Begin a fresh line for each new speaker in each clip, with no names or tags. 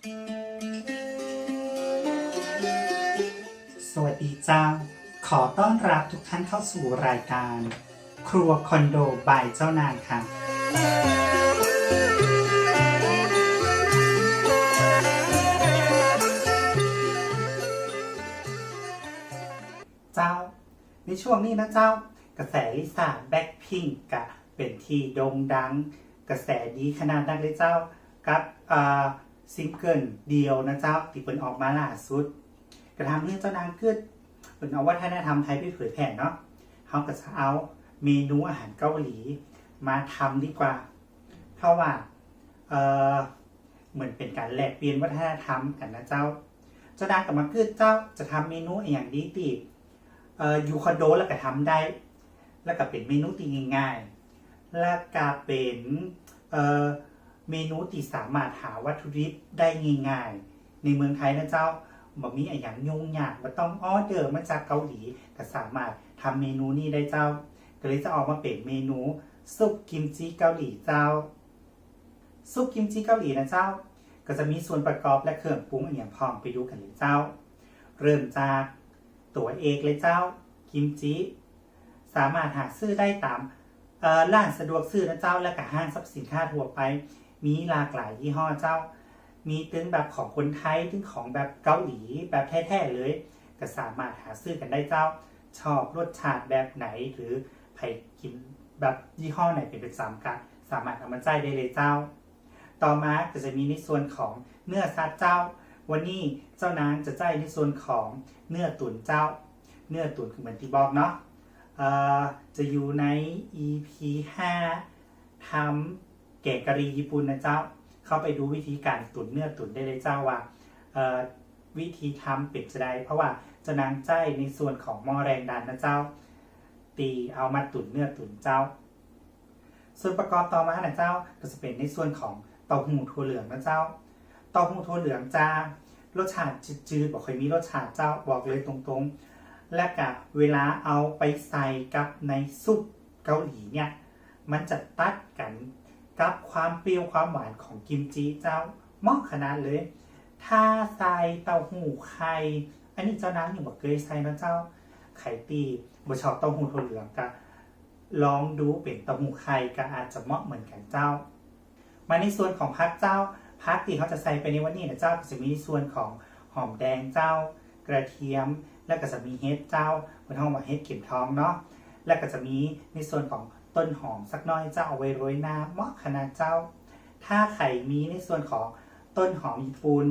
สวัสดีเจ้า ขอต้อนรับทุกท่านเข้าสู่รายการ ครัวคอนโดบายเจ้านางค่ะ เจ้า ในช่วงนี้นะเจ้า กระแสลิซ่าแบ็คพิงกะเป็นที่โด่งดัง กระแสดีขนาดนั้นเลยเจ้า กับอ่า ซิงเกิลเดียวนะเจ้าที่เป็นออกมาล่าสุด กระทำให้เจ้านางเกิดเป็นเอาวัฒนธรรมไทยไปเผยแผ่เนาะเขาก็จะเอาเมนูอาหารเกาหลี มาทำดีกว่า เพราะว่าเออเหมือนเป็นการแลกเปลี่ยนวัฒนธรรมกันนะเจ้า เจ้านางกับมาเกิดเจ้าจะทำเมนูอย่างดีตีเอ่ออยู่คอนโดแล้วก็ทำได้ แล้วก็เป็นเมนูตีง่ายๆ แล้วก็เป็นเอ่อ เมนูที่สามารถหาวัตถุดิบได้ง่ายๆ ในเมืองไทยนะเจ้าบอกมีอย่างยุ่งยากมันต้องออเดอร์มาจากเกาหลีก็สามารถทำเมนูนี้ได้เจ้า ก็เลยจะออกมาเป็นเมนูซุปกิมจิเกาหลีเจ้า ซุปกิมจิเกาหลีนะเจ้า ก็จะมีส่วนประกอบและเครื่องปรุงอย่างพร้อมไปดูกันเลยเจ้า เริ่มจากตัวเอกเลยเจ้า กิมจิสามารถหาซื้อได้ตามร้านสะดวกซื้อนะเจ้าและก็ห้างสรรพสินค้าทั่วไป มีหลากหลายยี่ห้อเจ้า มีตึงแบบของคนไทยตึงของแบบเกาหลีแบบแท้ๆเลย ก็สามารถหาซื้อกันได้เจ้า ชอบรสชาติแบบไหนหรือใครกินแบบยี่ห้อไหนเป็นประจำกันสามารถเอามาจ่ายได้เลยเจ้า ต่อมาก็จะมีในส่วนของเนื้อสัตว์เจ้า วันนี้เจ้านางจะจ่ายในส่วนของเนื้อตุ๋นเจ้า เนื้อตุ๋นคือเหมือนที่บอกเนาะจะอยู่ใน EP 5ทำ แกงกะรีญี่ปุ่นนะเจ้า เข้าไปดูวิธีการตุ๋นเนื้อตุ๋นได้เลยเจ้าว่าวิธีทำเป็ดจะได้เพราะว่าจะนางใจในส่วนของหม้อแรงดันนะเจ้า ตีเอามาตุ๋นเนื้อตุ๋นเจ้า ส่วนประกอบต่อมานะเจ้าก็จะเป็นในส่วนของเต้าหู้ถั่วเหลืองนะเจ้าเต้าหู้ถั่วเหลืองจ้ารสชาติจืดๆบอกเคยมีรสชาติเจ้าบอกเลยตรงๆ และกะเวลาเอาไปใส่กับในซุปเกาหลีเนี่ย มันจะตัดกัน กับความเปรี้ยวความหวานของกิมจิเจ้าหมาะขนาดเลย ถ้าใส่เต้าหู้ไข่ อันนี้เจ้านางอยู่บอกเคยใส่นะเจ้า ไข่ตีบชอบเต้าหู้ถั่วเหลืองกะลองดูเป็นเต้าหู้ไข่ก็อาจจะเหมาะเหมือนกันเจ้า มาในส่วนของพักเจ้าพักที่เขาจะใส่ไปในวันนี้นะเจ้าก็จะมีส่วนของหอมแดงเจ้า กระเทียม แล้วก็จะมีเฮ็ดเจ้าเป็นห้องว่าเฮ็ดเข็มทองเนาะแล้วก็จะมีในส่วนของ ต้นหอมสักน้อยเจ้าเอาไว้โรยหน้าเหมาะขนาดเจ้า ถ้าไข่มีในส่วนของต้นหอมญี่ปุ่น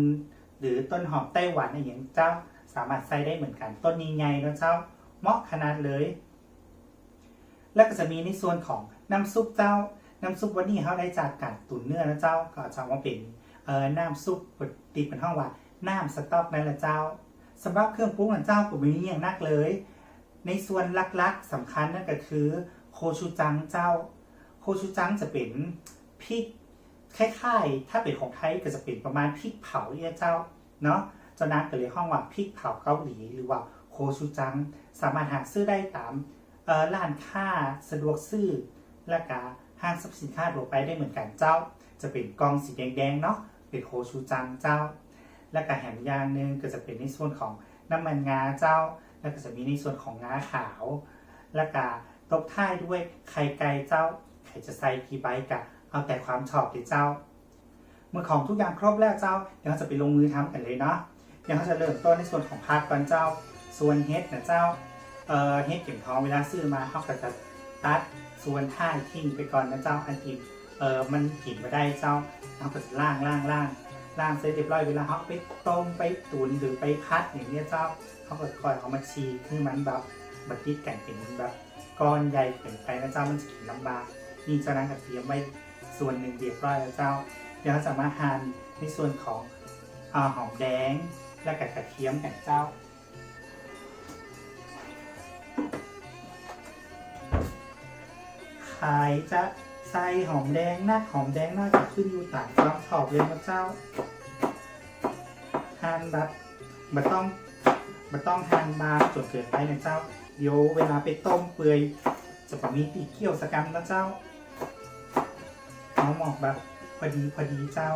หรือต้นหอมไต้หวันอะไรอย่างเจ้าสามารถใส่ได้เหมือนกัน ต้นนี้ไงนะเจ้าเหมาะขนาดเลย แล้วก็จะมีในส่วนของน้ำซุปเจ้า น้ำซุปวันนี้เขาได้จากการตุ๋นเนื้อนะเจ้าก็จะมาเป็นเอ่อน้ำซุปติดเป็นห้องว่าน้ำสต๊อกนั่นแหละเจ้าสำหรับเครื่องปรุงของเจ้าก็ม่มีอย่างนักเลย ในส่วนลักๆสำคัญนั่นก็คือ โคชูจังเจ้า โคชูจังจะเป็นพริกคล้ายๆ ถ้าเป็นของไทยก็จะเป็นประมาณพริกเผาเนี่ยเจ้าเนาะเจ้านักก็เลยห้องว่าพริกเผาเกาหลีหรือว่าโคชูจัง สามารถหาซื้อได้ตามร้านค้าสะดวกซื้อและก็ห้างสรรพสินค้าทั่วไปได้เหมือนกันเจ้า จะเป็นกล่องสีแดงๆเนาะเป็นโคชูจังเจ้า และก็แหมอย่างหนึ่งก็จะเป็นในส่วนของน้ำมันงาเจ้า แล้วก็จะมีในส่วนของงาขาว และก็ ตบท้ายด้วยไข่ไก่เจ้า ไข่จะใส่กี่ใบกะ เอาแต่ความชอบเลยเจ้า เมื่อของทุกอย่างครบแล้วเจ้า เดี๋ยวเราจะไปลงมือทำกันเลยเนาะเดี๋ยวเราจะเริ่มต้นในส่วนของผักก่อนเจ้า ส่วนเฮ็ดนะเจ้า เอ่อเฮ็ดเข็มทองเวลาซื้อมาเขาก็จะตัดส่วนท่ายทิ้งไปก่อนนะเจ้า อันที่เออมันกินม่ได้เจ้าเราก็จะล่างล่างล่างล่างเสร็จเรียบร้อยเวลาเขาไปต้มไปตุ๋นหรือไปพัดอย่างเนี้ยเจ้าเขาก็คอยเอามาชีคือมันแบบบัดติดกันเป็นแบบ ก้อนใหญ่เกินไปนะเจ้ามันจะกินลำบากนี่เจ้านางกระเทียมไว้ส่วนหนึ่งเรียบร้อยแล้วเจ้า เดี๋ยวเราจะมาหั่นในส่วนของอหอมแดงและกับกระเทียมกันเจ้าขายจะใส่หอมแดงนักหอมแดงน่าจะขึ้นอยู่ต่างความชอบเลยนะเจ้าทานแบบมันต้องมันต้องทานบางจนเกินไปนะเจ้า เดี๋ยวเวลาไปต้มเปื่อยจะแบบมีตีเกี่ยวสกรรมนะเจ้าเอาหมอกแบบพอดีพอดีเจ้า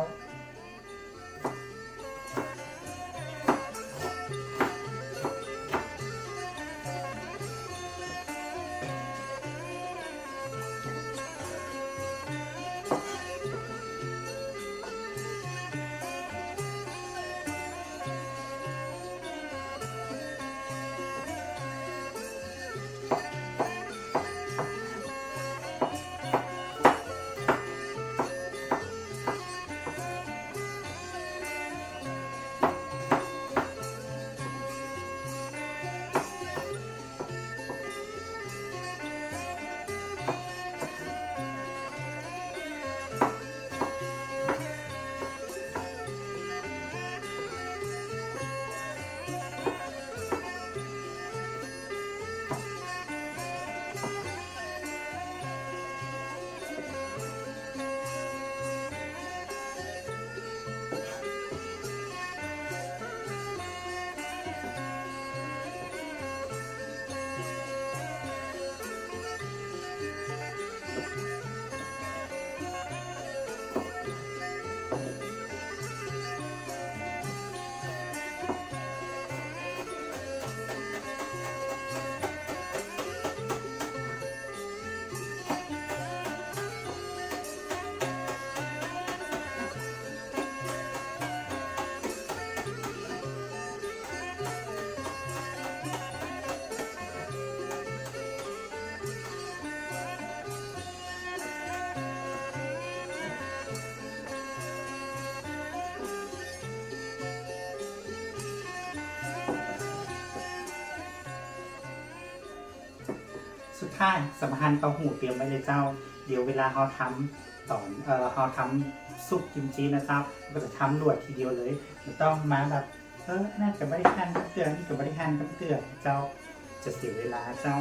ค่ะสำคัญเต้าหู้เตรียมไว้เลยเจ้า เดี๋ยวเวลาเขาทำตอนเอ่อเราทำซุปกิมจินะครับ ก็จะทำรวดทีเดียวเลยไม่ต้องมาแบบเออน่าจะไม่ได้หั่นกับเกลือนี่ก็ไม่ได้หั่นกับเกลือเจ้าจะเสียเวลาเจ้า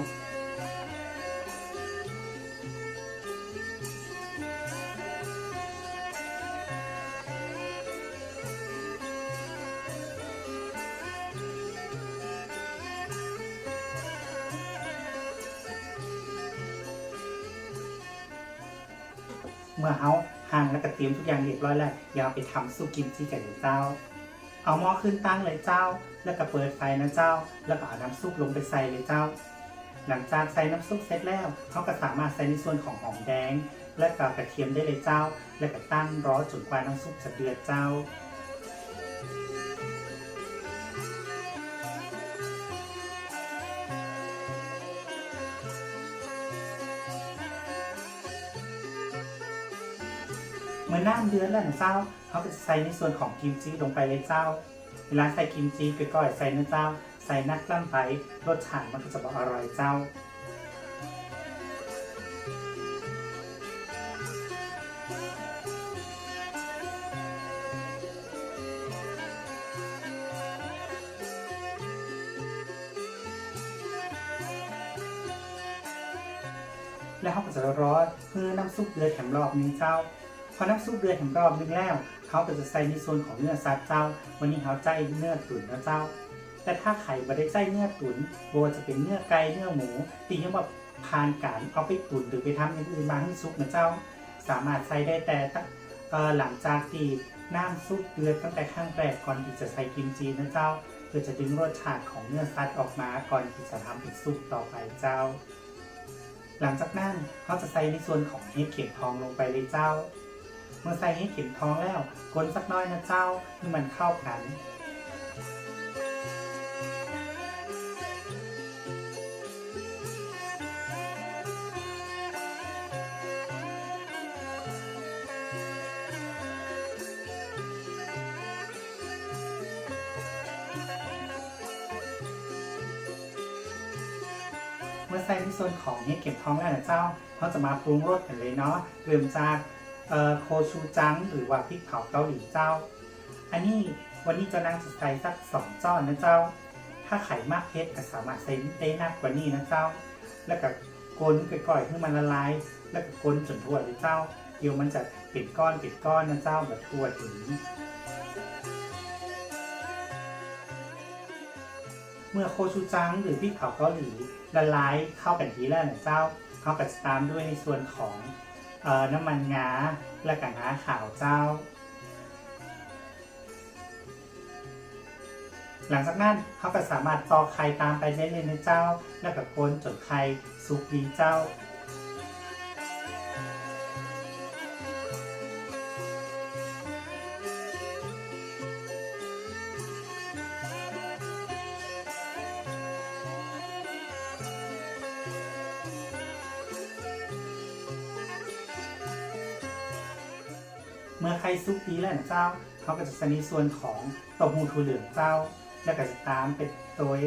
เมื่อเฮาหั่นแล้วก็เตรียมทุกอย่างเรียบร้อยแล้วอย่าไปทำซุปกิมจิกันเลยเจ้า เอาหม้อขึ้นตั้งเลยเจ้า แล้วก็เปิดไฟนะเจ้า แล้วก็เอาน้ำซุปลงไปใส่เลยเจ้า หลังจากใส่น้ำซุปเสร็จแล้วเขาก็สามารถใส่ในส่วนของหอมแดง และก็กระเทียมได้เลยเจ้า แล้วก็ตั้งรอจนกว่าน้ำซุปจะเดือดเจ้า เมื่อน้ำเดือดแล้วนะเจ้าเขาก็จะใส่ในส่วนของกิมจิลงไปเลยเจ้า เวลาใส่กิมจิก็ก่อยใส่นะเจ้า ใส่นักล่ำไปรสชาติมันก็จะบอกอร่อยเจ้าแล้วเขาก็จะรอเพื่อน้ำซุปเดือดแถมรอบนึงเจ้า อน้ำซุปเดือดแถมรอบนึงแล้วเขาก็จะใส่ในส่วนของเนื้อสัตว์เจ้า วันนี้เขาใจเนื้อตุ๋นนะเจ้า แต่ถ้าไข่ไม่ได้ใจเนื้อตุ๋นโบจะเป็นเนื้อไก่เนื้อหมูตียังว่าผ่านการเอาไปตุ๋นหรือไปทำอย่างอื่นมาให้ซุปนะเจ้า สามารถใส่ได้แต่หลังจากที่น้ำซุปเดือดตั้งแต่ข้างแรกก่อนที่จะใส่กิมจินะเจ้าเพื่อจะดึงรสชาติของเนื้อสัตว์ออกมาก่อนที่จะทำเป็นซุปต่อไปเจ้า หลังจากนั้นเขาจะใส่ในส่วนของเห็ดเข็มทองลงไปเลยเจ้า เมื่อใส่เห็ดเข็มทองแล้วกวนสักน้อยนะเจ้าให้มันเข้ากันเมื่อใส่ในส่วนของเห็ดเข็มท้องแล้วนะเจ้าเขาจะมาปรุงรสกันเลยเนาะเริ่มจาก โคชูจัง หรือว่าพริกเผาเกาหลีเจ้า อันนี้วันนี้จะนางจะใส่สักสองจ้อนนะเจ้า ถ้าไข่มากเผ็ดก็สามารถใส่ได้นักกว่านี้นะเจ้า แล้วก็กลนก่อยๆให้มันละลาย แล้วก็กลนจนทั่วเลยเจ้า เดี๋ยวมันจะเป็นก้อนเป็นก้อนนะเจ้าแบบทั่วถึงเมื่อโคชูจังหรือพริกเผาเกาหลีละลายเข้ากันทีแล้วนะเจ้าเขาก็จะตามด้วยในส่วนของ น้ำมันงาและกับงาขาวเจ้า หลังจากนั้นเขาก็สามารถตอกไข่ตามไปได้เลยนะเจ้า แล้วก็คนจนไข่สุกดีเจ้า เมื่อไข่ซุกดีแล้วนะเจ้า เขาก็จะส่ในส่วนของเต้าหู้ถั่วเหลืองเจ้า แล้วก็จะตามเป็นโดย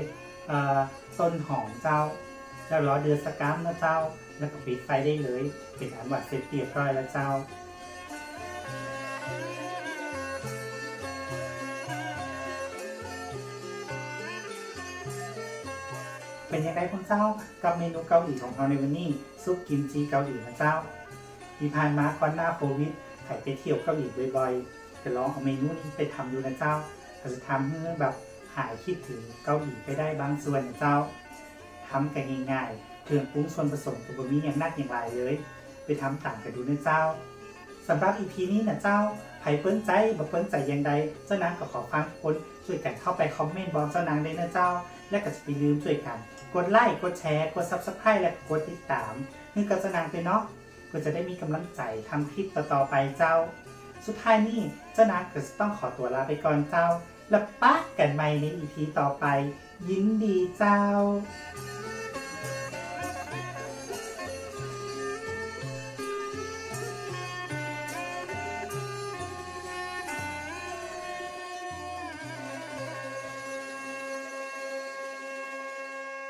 เอ่อต้นหอมเจ้า แล้วรอเดือดสกัมนะเจ้า แล้วก็ปิดไฟได้เลย เป็นอันว่าเสร็จเรียบร้อยแล้วเจ้าเป็นยังไงคุณเจ้ากับเมนูเกาหลีของเราในวันนี้ ซุปกิมจิเกาหลีนะเจ้าที่ผ่านมาก่อนหน้าโควิด ใครไปเที่ยวเกาหลีบ่อยๆจะลองเอาเมนูนี้ไปทำดูนะเจ้าอาจจะทำให้แบบหายคิดถึงเกาหลีไปได้บางส่วนนะเจ้าทำกันง่ายๆเครื่องปรุงส่วนผสมตัวบะหมี่อย่างนักอย่างไรเลย ไปทำต่างกันดูนะเจ้าสำหรับอีพีนี้นะเจ้าใครเปิ้นใจบ่เปิ้นใจอย่างใดเจ้านางก็ขอฟังคนช่วยกันเข้าไปคอมเมนต์บอกเจ้านางเลยนะเจ้า และก็จะไปลืมช่วยกัน กดไลค์กดแชร์ กด subscribe และกดติดตามนี่ก็เจ้านางไปเนาะ ก็จะได้มีกำลังใจทำคลิปต่อๆไปเจ้า สุดท้ายนี้เจ้านักก็จะต้องขอตัวลาไปก่อนเจ้า แล้วปะกันใหม่ในอีพีต่อไป ยินดีเจ้า